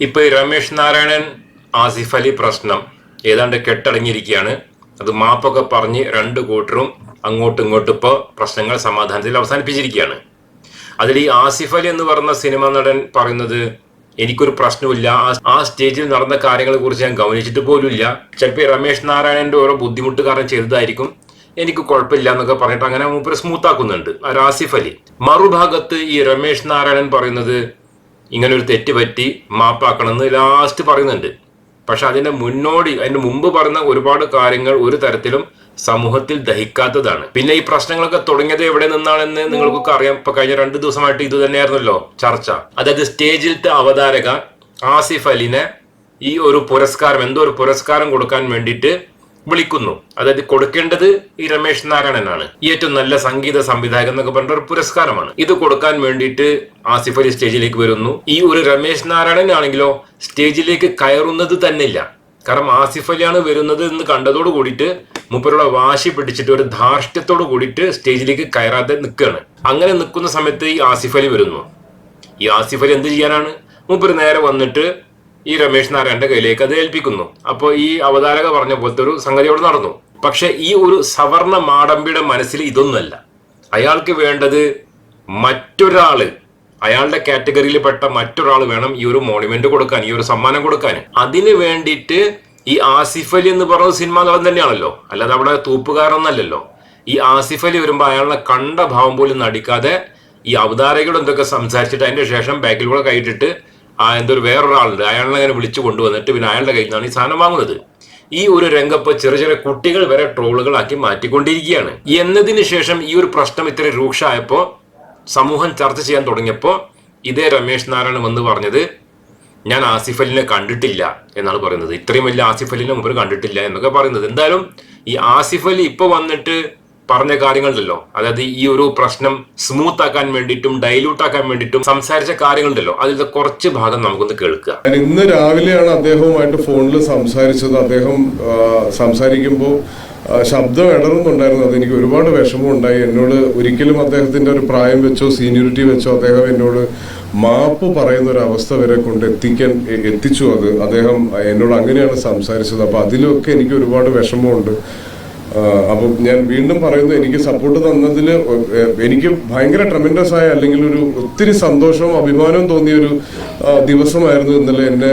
ഇപ്പൊ ഈ രമേശ് നാരായണൻ ആസിഫ് അലി പ്രശ്നം. ഏതാണ്ട് കെട്ടടങ്ങിയിരിക്കുകയാണ്. അത് മാപ്പൊക്കെ പറഞ്ഞ് രണ്ട് കൂട്ടരും അങ്ങോട്ടും ഇങ്ങോട്ടും ഇപ്പോൾ പ്രശ്നങ്ങൾ സമാധാനത്തിൽ അവസാനിപ്പിച്ചിരിക്കുകയാണ്. അതിൽ ഈ ആസിഫ് അലി എന്ന് പറഞ്ഞ സിനിമ നടൻ പറയുന്നത് എനിക്കൊരു പ്രശ്നമില്ല ആ- സ്റ്റേജിൽ നടന്ന കാര്യങ്ങളെ കുറിച്ച് ഞാൻ ഗവനിച്ചിട്ട് പോലുമില്ല. ചിലപ്പോൾ രമേശ് നാരായണന്റെ ഓരോ ബുദ്ധിമുട്ട് കാരണം ചെയ്തതായിരിക്കും. എനിക്ക് കുഴപ്പമില്ല എന്നൊക്കെ പറഞ്ഞിട്ട് അങ്ങനെ മൂപ്പര് സ്മൂത്ത് ആക്കുന്നുണ്ട്. ആ ആസിഫ് അലി. മറുഭാഗത്ത് ഈ രമേശ് നാരായണൻ പറയുന്നത് ഇങ്ങനെ ഒരു തെറ്റ് പറ്റി മാപ്പാക്കണമെന്ന് ലാസ്റ്റ് പറയുന്നുണ്ട്. പക്ഷെ അതിന്റെ മുന്നോടി അതിന്റെ മുമ്പ് പറഞ്ഞ ഒരുപാട് കാര്യങ്ങൾ ഒരു തരത്തിലും സമൂഹത്തിൽ ദഹിക്കാത്തതാണ്. പിന്നെ ഈ പ്രശ്നങ്ങളൊക്കെ തുടങ്ങിയത് എവിടെ നിന്നാണെന്ന് നിങ്ങൾക്കൊക്കെ അറിയാം. ഇപ്പൊ കഴിഞ്ഞ രണ്ട് ദിവസമായിട്ട് ഇത് തന്നെയായിരുന്നല്ലോ ചർച്ച. അതായത് സ്റ്റേജിലത്തെ അവതാരക ആസിഫ് അലിനെ ഈ ഒരു പുരസ്കാരം എന്തോ ഒരു പുരസ്കാരം കൊടുക്കാൻ വേണ്ടിയിട്ട് വിളിക്കുന്നു. അതായത് കൊടുക്കേണ്ടത് ഈ രമേശ് നാരായണനാണ്. ഏറ്റവും നല്ല സംഗീത സംവിധായകൻ എന്നൊക്കെ പറഞ്ഞ ഒരു പുരസ്കാരമാണ്. ഇത് കൊടുക്കാൻ വേണ്ടിയിട്ട് ആസിഫ് അലി സ്റ്റേജിലേക്ക് വരുന്നു. ഈ ഒരു രമേശ് നാരായണൻ ആണെങ്കിലോ സ്റ്റേജിലേക്ക് കയറുന്നത് തന്നെ ഇല്ല കാരണം ആസിഫ് അലിയാണ് വരുന്നത് എന്ന് കണ്ടതോട് കൂടിയിട്ട് മൂപ്പരുടെ വാശി പിടിച്ചിട്ട് ഒരു ധാർഷ്ട്യത്തോട് കൂടിയിട്ട് സ്റ്റേജിലേക്ക് കയറാതെ നിൽക്കുകയാണ് അങ്ങനെ നിൽക്കുന്ന സമയത്ത് ഈ ആസിഫ് അലി വരുന്നു. ഈ ആസിഫ് അലി എന്ത് ചെയ്യാനാണ്? മൂപ്പര് നേരെ വന്നിട്ട് ഈ രമേശ് നാരായണന്റെ കയ്യിലേക്ക് അത് ഏൽപ്പിക്കുന്നു. അപ്പോൾ ഈ അവതാരക പറഞ്ഞ പോലത്തെ ഒരു സംഗതി അവിടെ നടന്നു. പക്ഷെ ഈ ഒരു സവർണ മാടമ്പിയുടെ മനസ്സിൽ ഇതൊന്നുമല്ല. അയാൾക്ക് വേണ്ടത് മറ്റൊരാൾ അയാളുടെ കാറ്റഗറിയിൽപ്പെട്ട മറ്റൊരാൾ വേണം ഈ ഒരു മോണുമെന്റ് കൊടുക്കാൻ ഈ ഒരു സമ്മാനം കൊടുക്കാൻ. അതിന് വേണ്ടിയിട്ട് ഈ ആസിഫ് അലി എന്ന് പറഞ്ഞ സിനിമ നടൻ തന്നെയാണല്ലോ. അല്ലാതെ അവിടെ തൂപ്പുകാരൊന്നല്ലല്ലോ ഈ ആസിഫ് അലി വരുമ്പോൾ അയാളെ കണ്ട ഭാവം പോലും നടിക്കാതെ ഈ അവതാരകളെന്തൊക്കെ സംസാരിച്ചിട്ട് അതിന്റെ ശേഷം ബാക്കിൽ കൂടെ കൈയിട്ടിട്ട് ആ എന്തൊരു വേറൊരാളുണ്ട്. അയാളെ അങ്ങനെ വിളിച്ചു കൊണ്ടുവന്നിട്ട് പിന്നെ അയാളുടെ കയ്യിൽ നിന്നാണ് ഈ സാധനം വാങ്ങുന്നത്. ഈ ഒരു രംഗപ്പ് ചെറിയ ചെറിയ കുട്ടികൾ വരെ ട്രോളുകളാക്കി മാറ്റിക്കൊണ്ടിരിക്കുകയാണ്. എന്നതിന് ശേഷം ഈ ഒരു പ്രശ്നം ഇത്ര രൂക്ഷമായപ്പോൾ സമൂഹം ചർച്ച ചെയ്യാൻ തുടങ്ങിയപ്പോൾ ഇതേ രമേശ് നാരായണൻ വന്ന് പറഞ്ഞത് ഞാൻ ആസിഫ് അലിനെ കണ്ടിട്ടില്ല എന്നാണ് പറയുന്നത്. ഇത്രയും വലിയ ആസിഫ് അലിനെ മുമ്പ് കണ്ടിട്ടില്ല എന്നൊക്കെ പറയുന്നത്. എന്തായാലും ഈ ആസിഫ് അലി ഇപ്പോൾ വന്നിട്ട് പറഞ്ഞ കാര്യങ്ങളുണ്ടല്ലോ. അതായത് ഈ ഒരു പ്രശ്നം സ്മൂത്ത് ആക്കാൻ വേണ്ടിയിട്ടും ഡൈലൂട്ട് ആക്കാൻ വേണ്ടിയിട്ടും സംസാരിച്ച കാര്യങ്ങളുണ്ടല്ലോ. അതിന്റെ കുറച്ച് ഭാഗം നമുക്കൊന്ന് കേൾക്കുക. ഇന്ന് രാവിലെയാണ് അദ്ദേഹവുമായിട്ട് ഫോണിൽ സംസാരിച്ചത്. അദ്ദേഹം സംസാരിക്കുമ്പോൾ ശബ്ദം ഇടറുന്നുണ്ടായിരുന്നു. അതെനിക്ക് ഒരുപാട് വിഷമം ഉണ്ടായി. എന്നോട് ഒരിക്കലും അദ്ദേഹത്തിന്റെ ഒരു പ്രായം വെച്ചോ സീനിയോറിറ്റി വെച്ചോ അദ്ദേഹം എന്നോട് മാപ്പ് പറയുന്ന ഒരു അവസ്ഥ വരെ കൊണ്ട് എത്തിക്കാൻ എത്തിച്ചു. അത് അദ്ദേഹം എന്നോട് അങ്ങനെയാണ് സംസാരിച്ചത്. അപ്പൊ അതിലൊക്കെ എനിക്ക് ഒരുപാട് വിഷമമുണ്ട്. അപ്പം ഞാൻ വീണ്ടും പറയുന്നു എനിക്ക് സപ്പോർട്ട് തന്നതിൽ എനിക്ക് ഭയങ്കര ട്രമെൻഡസ് ആയ അല്ലെങ്കിൽ ഒരു ഒത്തിരി സന്തോഷവും അഭിമാനവും തോന്നിയ ഒരു ദിവസമായിരുന്നു ഇന്നലെ എന്നെ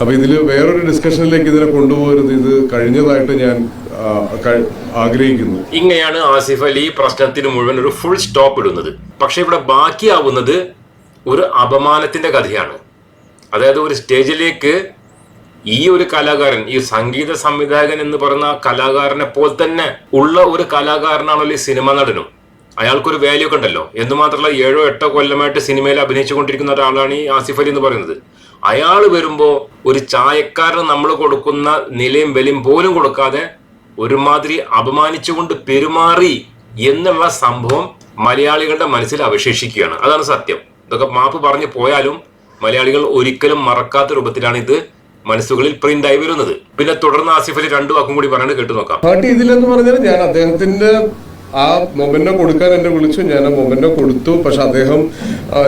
അപ്പൊ ഇതിൽ വേറൊരു ഡിസ്കഷനിലേക്ക് ഇതിനെ കൊണ്ടുപോകരുത്. ഇത് കഴിഞ്ഞതായിട്ട് ഞാൻ ആഗ്രഹിക്കുന്നു. ഇങ്ങനെയാണ് ആസിഫ് അലി പ്രശ്നത്തിന് മുഴുവൻ ഒരു ഫുൾ സ്റ്റോപ്പ് ഇടുന്നത്. പക്ഷെ ഇവിടെ ബാക്കിയാവുന്നത് ഒരു അപമാനത്തിന്റെ കഥയാണ്. അതായത് ഒരു സ്റ്റേജിലേക്ക് ഈ ഒരു കലാകാരൻ ഈ സംഗീത സംവിധായകൻ എന്ന് പറയുന്ന കലാകാരനെ പോലെ തന്നെ ഉള്ള ഒരു കലാകാരനാണല്ലോ ഈ സിനിമ നടനും. അയാൾക്കൊരു വാല്യൂ ഒക്കെ ഉണ്ടല്ലോ. എന്ന് മാത്രമല്ല ഏഴോ എട്ടോ കൊല്ലമായിട്ട് സിനിമയിൽ അഭിനയിച്ചുകൊണ്ടിരിക്കുന്ന ഒരാളാണ് ഈ ആസിഫ് അലി എന്ന് പറയുന്നത്. അയാൾ വരുമ്പോൾ ഒരു ചായക്കാരന് നമ്മൾ കൊടുക്കുന്ന നിലയും വിലയും പോലും കൊടുക്കാതെ ഒരുമാതിരി അപമാനിച്ചുകൊണ്ട് പെരുമാറി എന്നുള്ള സംഭവം മലയാളികളുടെ മനസ്സിൽ അവശേഷിക്കുകയാണ്. അതാണ് സത്യം. ഇതൊക്കെ മാപ്പ് പറഞ്ഞു പോയാലും മലയാളികൾ ഒരിക്കലും മറക്കാത്ത രൂപത്തിലാണ് ഇത് മനസ്സുകളിൽ പ്രിന്റ് ആയി വരുന്നത്. പിന്നെ തുടർന്ന് ആസിഫ് അലി രണ്ടു വാക്കും കൂടി പറയാണ്ട് കേട്ടു നോക്കാം. ഹേർട്ട് ഇതിലെന്ന് പറഞ്ഞാൽ ഞാൻ അദ്ദേഹത്തിന്റെ ആ മൊമെന്റോ കൊടുക്കാൻ എന്നെ വിളിച്ചു. ഞാൻ ആ മൊമെന്റോ കൊടുത്തു. പക്ഷെ അദ്ദേഹം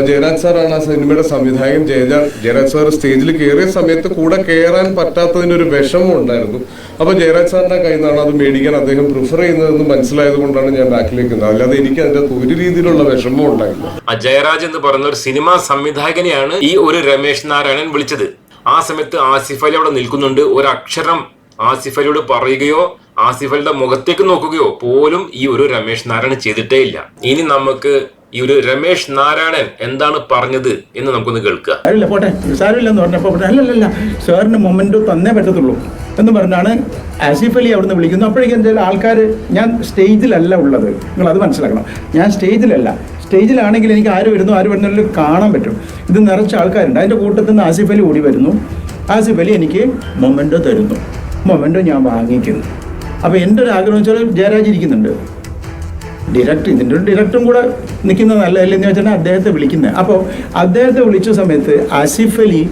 ജയരാജ് സാറാണ് ആ സിനിമയുടെ സംവിധായകൻ. ജയരാജ് ജയരാജ് സാർ സ്റ്റേജിൽ കയറിയ സമയത്ത് കൂടെ കയറാൻ പറ്റാത്തതിന്റെ ഒരു വിഷമം ഉണ്ടായിരുന്നു. അപ്പൊ ജയരാജ് സാറിന്റെ കയ്യിൽ നിന്നാണ് അത് മേടിക്കാൻ അദ്ദേഹം പ്രിഫർ ചെയ്യുന്നതെന്ന് മനസ്സിലായത് കൊണ്ടാണ് ഞാൻ ബാക്കിലേക്ക് നിന്നത്. അല്ലാതെ എനിക്ക് അതിന്റെ ഒരു രീതിയിലുള്ള വിഷമം ഉണ്ടായില്ല. ആ ജയരാജ് എന്ന് പറയുന്ന ഒരു സിനിമാ സംവിധായകനെയാണ് ഈ ഒരു രമേശ് നാരായണൻ വിളിച്ചത്. ആ സമയത്ത് ആസിഫ് അലി അവിടെ നിൽക്കുന്നുണ്ട്. ഒരു അക്ഷരം ആസിഫ് പറയുകയോ ആസിഫ് അലിയുടെ മുഖത്തേക്ക് നോക്കുകയോ പോലും ഈ ഒരു രമേശ് നാരായണൻ ചെയ്തിട്ടേ ഇല്ല. ഇനി നമുക്ക് ഈ ഒരു രമേശ് നാരായണൻ എന്താണ് പറഞ്ഞത് എന്ന് നമുക്കൊന്ന് കേൾക്കുക. അല്ല പോട്ടെ. പറഞ്ഞപ്പോൾ അല്ലല്ല സാറിന് മൊമെന്റ് തന്നേ പറ്റത്തുള്ളൂ എന്ന് പറഞ്ഞാണ് ആസിഫ് അലി അവിടുന്ന് വിളിക്കുന്നു അപ്പോഴേക്കും എന്തായാലും ആൾക്കാർ ഞാൻ സ്റ്റേജിലല്ല ഉള്ളത്. നിങ്ങൾ അത് മനസ്സിലാക്കണം. ഞാൻ സ്റ്റേജിലല്ല. സ്റ്റേജിലാണെങ്കിൽ എനിക്ക് ആര് വരുന്നു ആര് വരുന്നതിലും കാണാൻ പറ്റും. ഇത് നിറച്ച ആൾക്കാരുണ്ട്. അതിന്റെ കൂട്ടത്തിൽ നിന്ന് ആസിഫ് അലി ഓടി വരുന്നു. ആസിഫ് അലി എനിക്ക് മൊമെന്റോ തരുന്നു. മൊമെന്റോ ഞാൻ വാങ്ങിക്കുന്നു. അപ്പോൾ എന്റെ ഒരു ആഗ്രഹം വെച്ചാൽ ജയരാജ് ഇരിക്കുന്നുണ്ട്. ഡിറക്ടർ ഇതിന്റെ ഒരു ഡിറക്ടറും കൂടെ നിൽക്കുന്നത് നല്ലതല്ലെന്ന് വെച്ചാൽ അദ്ദേഹത്തെ വിളിക്കുന്നത് അപ്പോൾ അദ്ദേഹത്തെ വിളിച്ച സമയത്ത് ആസിഫ് അലി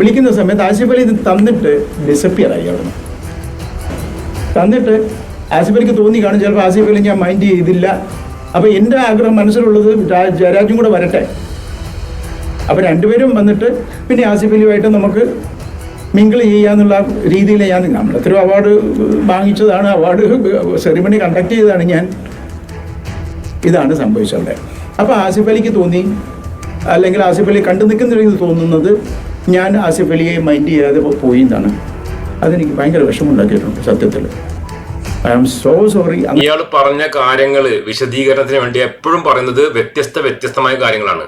വിളിക്കുന്ന സമയത്ത് ആസിഫ് അലി ഇത് തന്നിട്ട് ഡിസപ്പിയർ ആയി അവിടെ തന്നിട്ട് ആസിഫ് അലിക്ക് തോന്നി കാണും ചിലപ്പോൾ ആസിഫ് അലി ഞാൻ മൈൻഡ് ചെയ്തില്ല. അപ്പോൾ എന്റെ ആഗ്രഹം മനസ്സിലുള്ളത് ജയരാജും കൂടെ വരട്ടെ. അപ്പോൾ രണ്ടുപേരും വന്നിട്ട് പിന്നെ ആസിഫ് അലിയുമായിട്ട് നമുക്ക് മിങ്കിൾ ചെയ്യാന്നുള്ള രീതിയിൽ ഞാൻ. നമ്മൾ എത്രയോ അവാർഡ് വാങ്ങിച്ചതാണ്. അവാർഡ് സെറിമണി കണ്ടക്ട് ചെയ്തതാണ് ഞാൻ. ഇതാണ് സംഭവിച്ചത് അപ്പോൾ ആസിഫ് അലിക്ക് തോന്നി. അല്ലെങ്കിൽ ആസിഫ് അലി കണ്ടു നിൽക്കുന്ന രീതിയിൽ തോന്നുന്നത് ഞാൻ ആസിഫ് അലിയെ മൈൻഡ് ചെയ്യാതെ പോയി എന്നാണ്. അതെനിക്ക് ഭയങ്കര വിഷമമുണ്ടാക്കിയിട്ടുണ്ട് സത്യത്തിൽ. ഐ ആം സോ സോറി ഇയാൾ പറഞ്ഞ കാര്യങ്ങൾ വിശദീകരണത്തിന് വേണ്ടി എപ്പോഴും പറയുന്നത് വ്യത്യസ്ത വ്യത്യസ്തമായ കാര്യങ്ങളാണ്.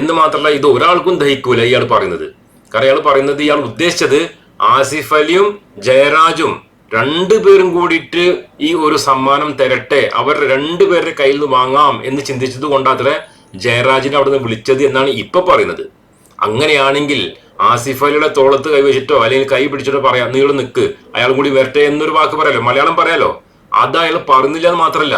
എന്ന് മാത്രമല്ല ഇത് ഒരാൾക്കും ദഹിക്കൂല ഇയാൾ പറയുന്നത്. കാരണം ഇയാൾ പറയുന്നത് ഇയാൾ ഉദ്ദേശിച്ചത് ആസിഫ് അലിയും ജയരാജും രണ്ടുപേരും കൂടിയിട്ട് ഈ ഒരു സമ്മാനം തരട്ടെ അവർ രണ്ടുപേരുടെ കയ്യിൽ നിന്ന് വാങ്ങാം എന്ന് ചിന്തിച്ചത് കൊണ്ടാത്രേ ജയരാജിനെ അവിടെ നിന്ന് വിളിച്ചത് എന്നാണ് ഇപ്പൊ പറയുന്നത്. അങ്ങനെയാണെങ്കിൽ ആസിഫ് അലിയുടെ തോളത്ത് കൈവച്ചിട്ടോ അല്ലെങ്കിൽ കൈ പിടിച്ചിട്ടോ പറയാം നീൾ നിൽക്ക് അയാൾ കൂടി വരട്ടെ എന്നൊരു വാക്ക് പറയാലോ മലയാളം പറയാലോ? അത് അയാൾ പറഞ്ഞില്ല എന്ന് മാത്രമല്ല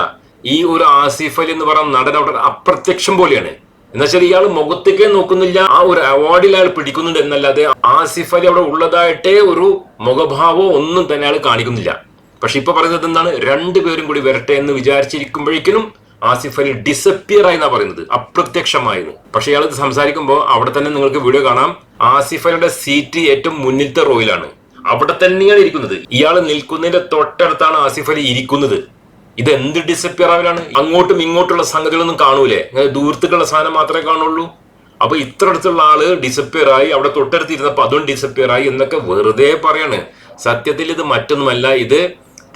ഈ ഒരു ആസിഫ് അലി എന്ന് പറയുന്ന നടൻ അവിടെ അപ്രത്യക്ഷം പോലെയാണ്. എന്നുവെച്ചാൽ ഇയാൾ മുഖത്തേക്കേ നോക്കുന്നില്ല. ആ ഒരു അവാർഡിൽ അയാൾ പിടിക്കുന്നുണ്ട് എന്നല്ലാതെ ആസിഫ് അലി അവിടെ ഉള്ളതായിട്ടേ ഒരു മുഖഭാവോ ഒന്നും തന്നെ അയാൾ കാണിക്കുന്നില്ല. പക്ഷെ ഇപ്പൊ പറയുന്നത് എന്താണ്? രണ്ടുപേരും കൂടി വരട്ടെ എന്ന് വിചാരിച്ചിരിക്കുമ്പോഴേക്കും ആസിഫ് അലി ഡിസപ്പിയർ ആയി എന്നാ പറയുന്നത്. അപ്രത്യക്ഷമായെന്ന് പക്ഷെ ഇയാൾ സംസാരിക്കുമ്പോൾ അവിടെ തന്നെ നിങ്ങൾക്ക് വീഡിയോ കാണാം. ആസിഫ് അലിയുടെ സീറ്റ് ഏറ്റവും മുന്നിലത്തെ റോയിലാണ് അവിടെ തന്നെയാണ് ഇരിക്കുന്നത്. ഇയാൾ നിൽക്കുന്നതിന്റെ തൊട്ടടുത്താണ് ആസിഫ് അലി ഇരിക്കുന്നത്. ഇത് എന്ത് ഡിസപ്പിയർ ആവലാണ്? അങ്ങോട്ടും ഇങ്ങോട്ടുള്ള സംഗതികളൊന്നും കാണൂലേ? ദൂരത്തേക്കുള്ള സാധനം മാത്രമേ കാണുള്ളൂ. അപ്പൊ ഇത്ര അടുത്തുള്ള ആൾ ഡിസപ്പിയർ ആയി അവിടെ തൊട്ടടുത്തിരുന്നപ്പോ അതും ഡിസപ്പിയർ ആയി എന്നൊക്കെ വെറുതെ പറയാണ്. സത്യത്തിൽ ഇത് മറ്റൊന്നുമല്ല ഇത്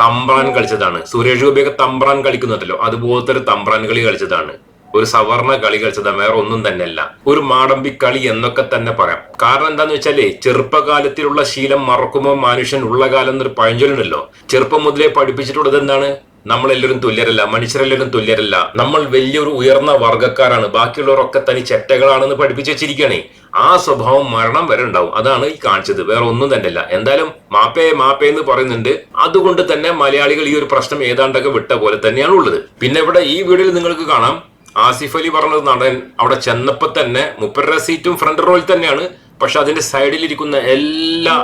തമ്പ്രാൻ കളിച്ചതാണ്. സുരേഷ് ഗോപിയൊക്കെ തമ്പ്രാൻ കളിക്കുന്നുണ്ടല്ലോ. അതുപോലത്തെ ഒരു തമ്പ്രാൻ കളി കളിച്ചതാണ്. ഒരു സവർണ കളി കളിച്ചതാണ് വേറെ ഒന്നും തന്നെയല്ല. ഒരു മാടമ്പി കളി എന്നൊക്കെ തന്നെ പറയാം. കാരണം എന്താന്ന് വെച്ചാൽ ചെറുപ്പകാലത്തിലുള്ള ശീലം മറക്കുമ്പോൾ മനുഷ്യൻ ഉള്ള കാലം എന്നൊരു പഴഞ്ചൊല്ലുണ്ടല്ലോ. ചെറുപ്പം മുതലേ പഠിപ്പിച്ചിട്ടുള്ളത് എന്താണ്? നമ്മളെല്ലാവരും തുല്യരല്ല മനുഷ്യരെല്ലാവരും തുല്യരല്ല. നമ്മൾ വലിയൊരു ഉയർന്ന വർഗക്കാരാണ്. ബാക്കിയുള്ളവരൊക്കെ തനി ചെട്ടകളാണെന്ന് പഠിപ്പിച്ചു വെച്ചിരിക്കുകയാണ് ആ സ്വഭാവം മരണം വരെ ഉണ്ടാവും. അതാണ് ഈ കാണിച്ചത്. വേറെ ഒന്നും തന്നെ അല്ല എന്തായാലും മാപ്പേ മാപ്പേ എന്ന് പറയുന്നുണ്ട്. അതുകൊണ്ട് തന്നെ മലയാളികൾ ഈ ഒരു പ്രശ്നം ഏതാണ്ടൊക്കെ വിട്ട പോലെ തന്നെയാണ് ഉള്ളത്. പിന്നെ ഇവിടെ ഈ വീഡിയോയിൽ നിങ്ങൾക്ക് കാണാം. ആസിഫ് അലി പറഞ്ഞത് നടൻ അവിടെ ചെന്നപ്പോ തന്നെ മുപ്പര സീറ്റും ഫ്രണ്ട് റോയിൽ തന്നെയാണ്. പക്ഷെ അതിന്റെ സൈഡിലിരിക്കുന്ന എല്ലാ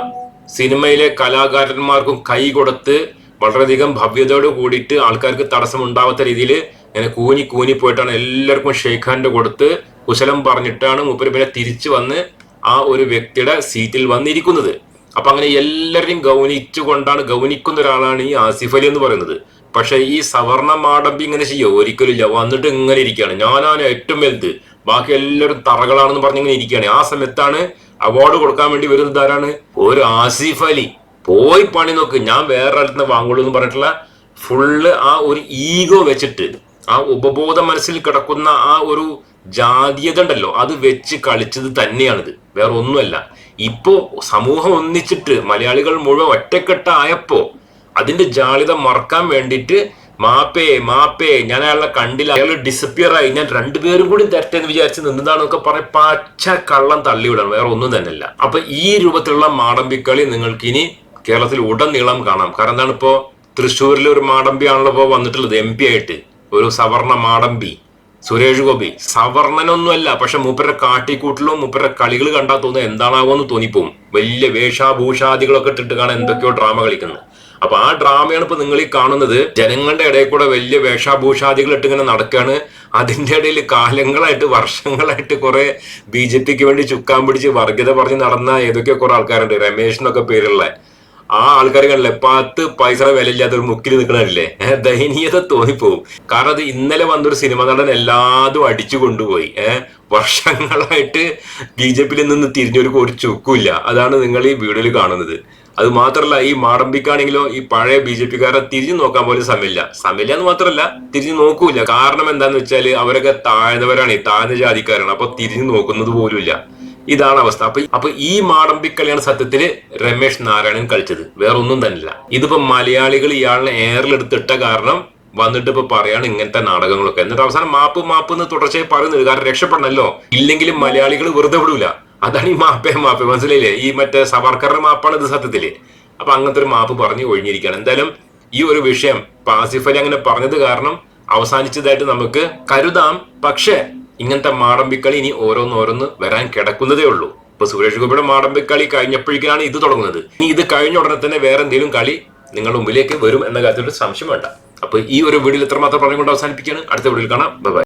സിനിമയിലെ കലാകാരന്മാർക്കും കൈ കൊടുത്ത് വളരെയധികം ഭവ്യതയോട് കൂടിയിട്ട് ആൾക്കാർക്ക് തടസ്സം ഉണ്ടാവാത്ത രീതിയിൽ ഇങ്ങനെ കൂനി കൂനി പോയിട്ടാണ് എല്ലാവർക്കും ഷെയ്ഖ് ഹാൻഡ് കൊടുത്ത് കുശലം പറഞ്ഞിട്ടാണ് മൂപ്പര് പിന്നെ തിരിച്ചു വന്ന് ആ ഒരു വ്യക്തിയുടെ സീറ്റിൽ വന്നിരിക്കുന്നത്. അപ്പൊ അങ്ങനെ എല്ലാവരെയും ഗൗനിച്ചുകൊണ്ടാണ് ഗൗനിക്കുന്ന ഒരാളാണ് ഈ ആസിഫ് അലി എന്ന് പറയുന്നത്. പക്ഷെ ഈ സവർണ മാടമ്പി ഇങ്ങനെ ചെയ്യോ? ഒരിക്കലും ഇല്ല. വന്നിട്ട് ഇങ്ങനെ ഇരിക്കുകയാണ്. ഞാനാണ് ഏറ്റവും വലുത്. ബാക്കി എല്ലാവരും തറകളാണെന്ന് പറഞ്ഞിങ്ങനെ ഇരിക്കുകയാണ്. ആ സമയത്താണ് അവാർഡ് കൊടുക്കാൻ വേണ്ടി വരുന്നത് ആരാണ് ഒരു ആസിഫ് അലി. പോയി പണി നോക്ക്. ഞാൻ വേറെ അടുത്ത് നിന്ന് വാങ്ങുള്ളൂ എന്ന് പറഞ്ഞിട്ടുള്ള ഫുള്ള് ആ ഒരു ഈഗോ വെച്ചിട്ട് ആ ഉപബോധ മനസ്സിൽ കിടക്കുന്ന ആ ഒരു ജാതീയത ഉണ്ടല്ലോ അത് വെച്ച് കളിച്ചത് തന്നെയാണിത്. വേറെ ഒന്നുമല്ല. ഇപ്പോ സമൂഹം ഒന്നിച്ചിട്ട് മലയാളികൾ മുഴുവൻ ഒറ്റക്കെട്ടായപ്പോ അതിന്റെ ജാളിത മറക്കാൻ വേണ്ടിയിട്ട് മാപ്പേ മാപ്പേ ഞാൻ അയാളെ കണ്ടില്ല. അയാൾ ഡിസപ്പിയർ ആയി. ഞാൻ രണ്ടുപേരും കൂടി തെറ്റെന്ന് വിചാരിച്ച് നിന്നതാണെന്നൊക്കെ പറഞ്ഞ പച്ച കള്ളം തള്ളിവിടണം. വേറെ ഒന്നും തന്നെയല്ല. അപ്പൊ ഈ രൂപത്തിലുള്ള മാടമ്പിക്കളി നിങ്ങൾക്ക് ഇനി കേരളത്തിൽ ഉടനീളം കാണാം. കാരണം എന്താണ് ഇപ്പോൾ തൃശ്ശൂരിൽ ഒരു മാടമ്പി ആണല്ലോ ഇപ്പോൾ വന്നിട്ടുള്ളത് എം പി ആയിട്ട്. ഒരു സവർണ മാടമ്പി സുരേഷ് ഗോപി. സവർണനൊന്നുമല്ല പക്ഷെ മൂപ്പരുടെ കാട്ടിക്കൂട്ടിലും മൂപ്പരുടെ കളികൾ കണ്ടാൽ തോന്നുന്നത് എന്താണാവോ എന്ന് തോന്നിപ്പോവും. വലിയ വേഷാഭൂഷാദികളൊക്കെ ഇട്ടിട്ട് കാണാൻ എന്തൊക്കെയോ ഡ്രാമ കളിക്കുന്നത് അപ്പൊ ആ ഡ്രാമയാണ് ഇപ്പൊ നിങ്ങൾ ഈ കാണുന്നത്. ജനങ്ങളുടെ ഇടയിൽ കൂടെ വലിയ വേഷാഭൂഷാദികൾ ഇട്ട് ഇങ്ങനെ നടക്കുകയാണ് അതിന്റെ ഇടയിൽ കാലങ്ങളായിട്ട് വർഷങ്ങളായിട്ട് കുറെ ബി ജെ പിക്ക് വേണ്ടി ചുക്കാൻ പിടിച്ച് വർഗത പറഞ്ഞ് നടന്ന ഏതൊക്കെയോ കുറെ ആൾക്കാരുണ്ട്. രമേശ് എന്നൊക്കെ പേരുള്ള ആ ആൾക്കാർ കണ്ടില്ലേ പത്ത് പൈസ വിലയില്ലാത്ത ഒരു മുക്കിൽ നിൽക്കണല്ലേ ദയനീയത തോന്നിപ്പോവും. കാരണം അത് ഇന്നലെ വന്നൊരു സിനിമ നടൻ എല്ലാതും അടിച്ചു കൊണ്ടുപോയി. ഏഹ് വർഷങ്ങളായിട്ട് ബി ജെ പിയിൽ നിന്ന് തിരിഞ്ഞൊരു ഒരു ചുക്കുമില്ല. അതാണ് നിങ്ങൾ ഈ വീഡിയോയിൽ കാണുന്നത്. അത് മാത്രമല്ല ഈ മാടമ്പിക്കാണെങ്കിലോ ഈ പഴയ ബി ജെ പിക്കാരെ തിരിഞ്ഞു നോക്കാൻ പോലും സമയമില്ല. സമയമില്ല എന്ന് മാത്രമല്ല തിരിഞ്ഞു നോക്കൂല കാരണം എന്താന്ന് വെച്ചാൽ അവരൊക്കെ താഴ്ന്നവരാണ് താഴ്ന്ന ജാതിക്കാരാണ്. അപ്പൊ തിരിഞ്ഞു നോക്കുന്നത് പോലുമില്ല. ഇതാണ് അവസ്ഥ. അപ്പൊ അപ്പൊ ഈ മാടമ്പിക്കളിയാണ് സത്യത്തിൽ രമേശ് നാരായണൻ കളിച്ചത്. വേറെ ഒന്നും തന്നെയില്ല. ഇതിപ്പോ മലയാളികൾ ഇയാളിനെ എയറിലെടുത്തിട്ട കാരണം വന്നിട്ട് ഇപ്പൊ പറയാണ് ഇങ്ങനത്തെ നാടകങ്ങളൊക്കെ. എന്നിട്ട് അവസാനം മാപ്പ് മാപ്പ് എന്ന് തുടർച്ചയായി പറയുന്നത് കാരണം രക്ഷപ്പെടണല്ലോ. ഇല്ലെങ്കിലും മലയാളികൾ വെറുതെ വിടൂല. അതാണ് ഈ മാപ്പേ മാപ്പ്. മനസ്സിലായില്ലേ? ഈ മറ്റേ സവർക്കറുടെ മാപ്പാണ് ഇത് സത്യത്തിൽ. അപ്പൊ അങ്ങനത്തെ ഒരു മാപ്പ് പറഞ്ഞു ഒഴിഞ്ഞിരിക്കുകയാണ്. എന്തായാലും ഈ ഒരു വിഷയം പാസിഫലി അങ്ങനെ പറഞ്ഞത് കാരണം അവസാനിച്ചതായിട്ട് നമുക്ക് കരുതാം. പക്ഷേ ഇങ്ങനത്തെ മാടമ്പിക്കളി ഇനി ഓരോന്നോരോന്ന് ഓരോന്ന് വരാൻ കിടക്കുന്നതേ ഉള്ളൂ. ഇപ്പൊ സുരേഷ് ഗോപിയുടെ മാടമ്പിക്കളി കഴിഞ്ഞപ്പോഴേക്കാണ് ഇത് തുടങ്ങുന്നത്. ഇനി ഇത് കഴിഞ്ഞ ഉടനെ തന്നെ വേറെ എന്തെങ്കിലും കളി നിങ്ങളുടെ മുമ്പിലേക്ക് വരും എന്ന കാര്യത്തിൽ സംശയം വേണ്ട. അപ്പൊ ഈ ഒരു വീഡിയോയിൽ ഇത്രമാത്രം പറഞ്ഞുകൊണ്ട് അവസാനിപ്പിക്കുകയാണ്. അടുത്ത വീഡിയോയിൽ കാണാം. ബൈ